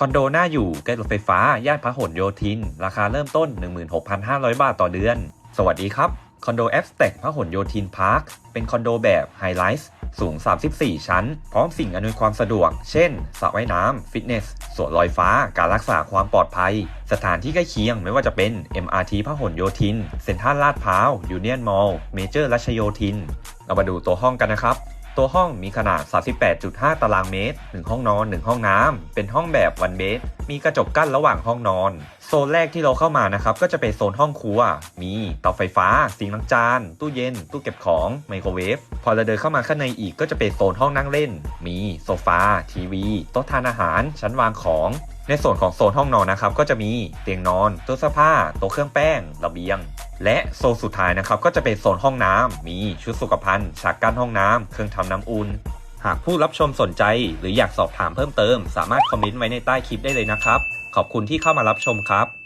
คอนโดน่าอยู่ใกล้รถไฟฟ้า ย่านพหลโยธิน ราคาเริ่มต้น 16,500 บาทต่อเดือน สวัสดีครับ คอนโดแอฟสเต็กพหลโยธินพาร์ค เป็นคอนโดแบบไฮไลท์สูง 34 ชั้น พร้อมสิ่งอำนวยความสะดวก เช่นสระว่ายน้ำ ฟิตเนส สวนลอยฟ้า การรักษาความปลอดภัย สถานที่ใกล้เคียงไม่ว่าจะเป็น MRT พหลโยธิน เซ็นทรัลลาดพร้าว ยูเนียนมอลล์ เมเจอร์รัชโยธิน เรามาดูตัวห้องกันนะครับ ตัวห้องมีขนาด 38.5 ตารางเมตร 1 ห้องนอน 1 ห้องน้ำ เป็นห้องแบบวันเบดมีกระจกกั้นระหว่างห้องนอน โซนแรกที่เราเข้ามานะครับ ก็จะเป็นโซนห้องครัว มีเตาไฟฟ้า สิงล้างจาน ตู้เย็น ตู้เก็บของ ไมโครเวฟ พอเราเดินเข้ามาข้างในอีกก็จะเป็นโซนห้องนั่งเล่น มีโซฟา ทีวี โต๊ะทานอาหาร ชั้นวางของในส่วนของโซนห้องนอนนะครับก็จะมีเตียงนอนตู้เสื้อผ้าโต๊ะเครื่องแป้งระเบียง และโซนสุดท้ายนะครับก็จะเป็นโซนห้องน้ำมีชุดสุขภัณฑ์ฉากกั้นห้องน้ำเครื่องทำน้ำอุ่น หากผู้รับชมสนใจหรืออยากสอบถามเพิ่มเติม สามารถคอมเมนต์ไว้ในใต้คลิปได้เลยนะครับ ขอบคุณที่เข้ามารับชมครับ